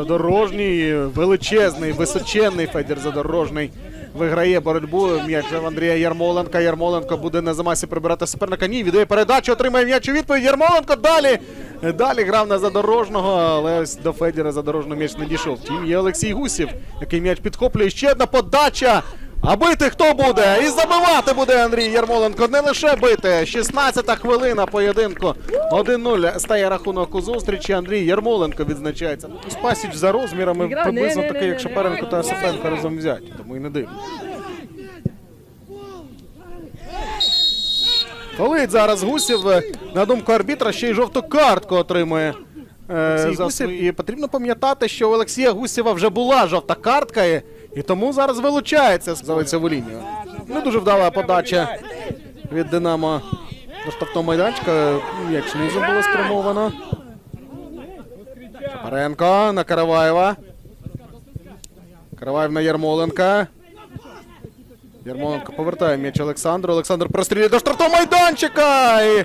Задорожній, величезний, височенний Федір Задорожний. Виграє боротьбу. М'яч в Андрія Ярмоленка. Ярмоленко буде на замасі прибирати суперника. Ні, віддає передачу, отримає м'яч у відповідь. Ярмоленко далі. Далі грав на Задорожного, але ось до Федіра Задорожного м'яч не дійшов. Тім є Олексій Гусів, який м'яч підхоплює. Ще одна подача. А бити хто буде? І забивати буде Андрій Ярмоленко. Не лише бити. 16-та хвилина поєдинку. 1-0 стає рахунок у зустрічі. Андрій Ярмоленко відзначається. Ну, Спасіч за розмірами приблизно такий, як Шапаренко та Осипенко разом взяті. Тому і не дивно. Фолить зараз Гусів. На думку арбітра, ще й жовту картку отримує. Е, за свої- І потрібно пам'ятати, що у Олексія Гусєва вже була жовта картка, і, і тому зараз вилучається з лицеву лінію. Не дуже вдала подача від Динамо до штрафного майданчика. Як шлізом було спрямовано. Шапаренко на Караваєва. Караваєв на Ярмоленка. Ярмоленко повертає м'яч Олександру. Олександр прострілює до штрафного майданчика. І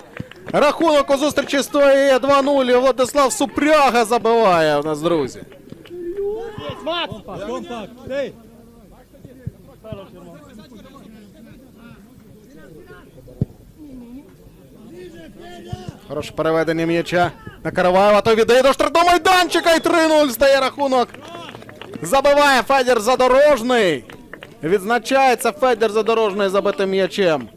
рахунок у зустрічі стоїть 2-0. Владислав Супряга забиває у нас, друзі. Хороше переведення м'яча на Караваєва. Той віддає до штрафного майданчика. І 3-0 стає рахунок. Забиває Федір Задорожний. Відзначається Федір Задорожний забитим м'ячем.